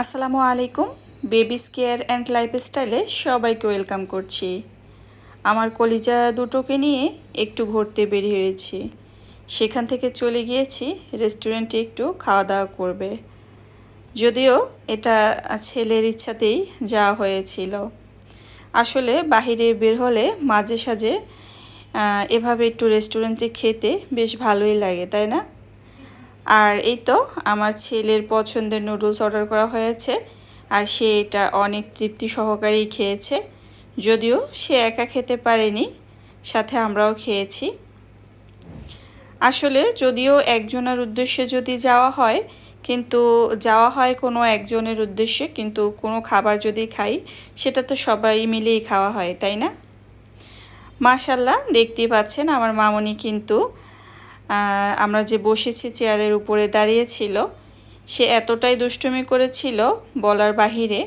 আসসালামু আলাইকুম babies care and লাইফস্টাইলে সবাইকে ওয়েলকাম করছি। আমার কলিজা দুটোকে নিয়ে একটু ঘুরতে বের হয়েছি। সেখান থেকে চলে গিয়েছি রেস্টুরেন্টে একটু খাওয়া দাওয়া করবে। যদিও এটা ছেলের ইচ্ছাতেই যাওয়া হয়েছিল। আসলে বাহিরে বের হলে মাঝে সাঝে এভাবে একটু রেস্টুরেন্টে খেতে বেশ ভালোই লাগে, তাই না? আর এই তো আমার ছেলের পছন্দের নুডলস অর্ডার করা হয়েছে আর সে এটা অনেক তৃপ্তি সহকারেই খেয়েছে। যদিও সে একা খেতে পারেনি, সাথে আমরাও খেয়েছি। আসলে যদিও একজনের উদ্দেশ্যে যদি যাওয়া হয়, কিন্তু যাওয়া হয় কোনো একজনের উদ্দেশ্যে, কিন্তু কোনো খাবার যদি খাই, সেটা তো সবাই মিলেই খাওয়া হয়, তাই না? মাশাল্লাহ, দেখতেই পাচ্ছেন আমার মামনি কিন্তু আমরা যে বসেছি চেয়ারের উপরে দাঁড়িয়েছিল সে এতটাই দুষ্টুমি করেছিল বলার বাহিরে।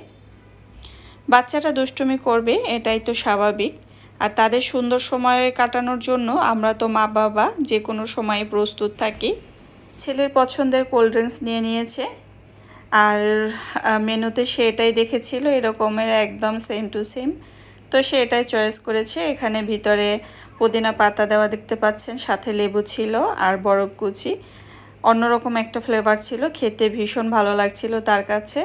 বাচ্চারা দুষ্টুমি করবে, এটাই তো স্বাভাবিক। আর তাদের সুন্দর সময় কাটানোর জন্য আমরা তো মা বাবা যে কোনো সময়ে প্রস্তুত থাকি। ছেলের পছন্দের কোল্ড ড্রিঙ্কস নিয়ে নিয়েছে। আর মেনুতে সে এটাই দেখেছিল, এরকমের একদম সেম টু সেম তো সে এটাই চয়েস করেছে। এখানে ভিতরে পুদিনা পাতা দেওয়া দেখতে পাচ্ছেন, সাথে লেবু ছিল আর বরফ কুচি। অন্যরকম একটা ফ্লেভার ছিল, খেতে ভীষণ ভালো লাগছিল তার কাছে।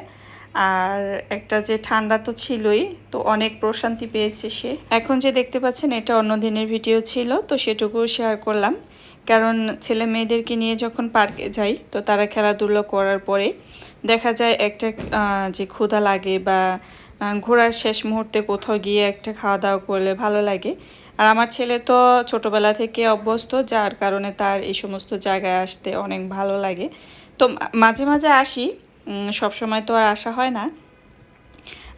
আর একটা যে ঠান্ডা তো ছিলই, তো অনেক প্রশান্তি পেয়েছে সে। এখন যে দেখতে পাচ্ছেন, এটা অন্য দিনের ভিডিও ছিল, তো সেটুকুও শেয়ার করলাম। কারণ ছেলে মেয়েদেরকে নিয়ে যখন পার্কে যাই, তো তারা খেলাধুলো করার পরে দেখা যায় একটা যে ক্ষুধা লাগে বা ঘোরার শেষ মুহূর্তে কোথাও গিয়ে একটা খাওয়া দাওয়া করলে ভালো লাগে। আর আমার ছেলে তো ছোটবেলা থেকে অভ্যস্ত, যার কারণে তার এই সমস্ত জায়গায় আসতে অনেক ভালো লাগে। তো মাঝে মাঝে আসি সব সময় তো আর আসা হয় না।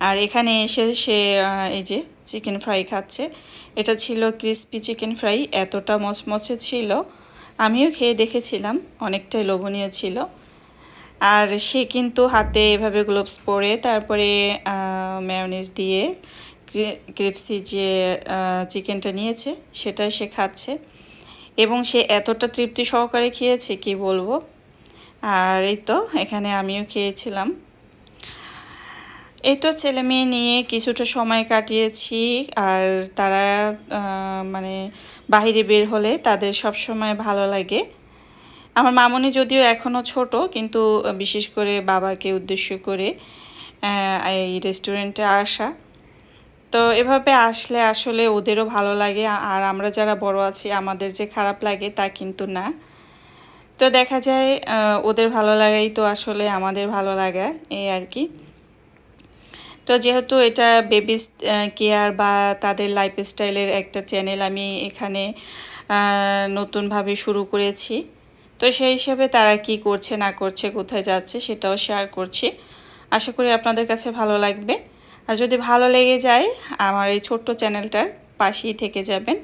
আর এখানে এসে সে এই যে চিকেন ফ্রাই খাচ্ছে। এটা ছিল ক্রিস্পি চিকেন ফ্রাই, এতটা মচমচে ছিল। আমিও খেয়ে দেখেছিলাম, অনেকটাই লোভনীয় ছিল। আর সে কিন্তু হাতে এভাবে গ্লোভস পরে তারপরে ম্যায়োনিজ দিয়ে ক্রিপসি যে চিকেনটা নিয়েছে সেটা সে খাচ্ছে। এবং সে এতটা তৃপ্তি সহকারে খেয়েছে, কি বলব? আর এই তো, এখানে আমিও খেয়েছিলাম। এই তো ছেলে মেয়ে নিয়ে কিছুটা সময় কাটিয়েছি, আর তারা মানে বাইরে বের হলে তাদের সব সময় ভালো লাগে। আমার মামনি যদিও এখনও ছোট, কিন্তু বিশেষ করে বাবাকে উদ্দেশ্য করে এই রেস্টুরেন্টে আসা। তো এভাবে আসলে আসলে ওদেরও ভালো লাগে, আর আমরা যারা বড় আছি, আমাদের যে খারাপ লাগে তা কিন্তু না। তো দেখা যায় ওদের ভালো লাগাই তো আসলে আমাদের ভালো লাগা, এই আর কি। তো যেহেতু এটা বেবিস কেয়ার বা তাদের লাইফস্টাইলের একটা চ্যানেল আমি এখানে নতুনভাবে শুরু করেছি। তো সেই হিসাবে তারা কি করছে, না করছে, কোথায় যাচ্ছে সেটাও শেয়ার করছি। আশা করি আপনাদের কাছে ভালো লাগবে। আর যদি ভালো লেগে যায়, আমার এই ছোট্ট চ্যানেলটার পাশেই থেকে যাবেন।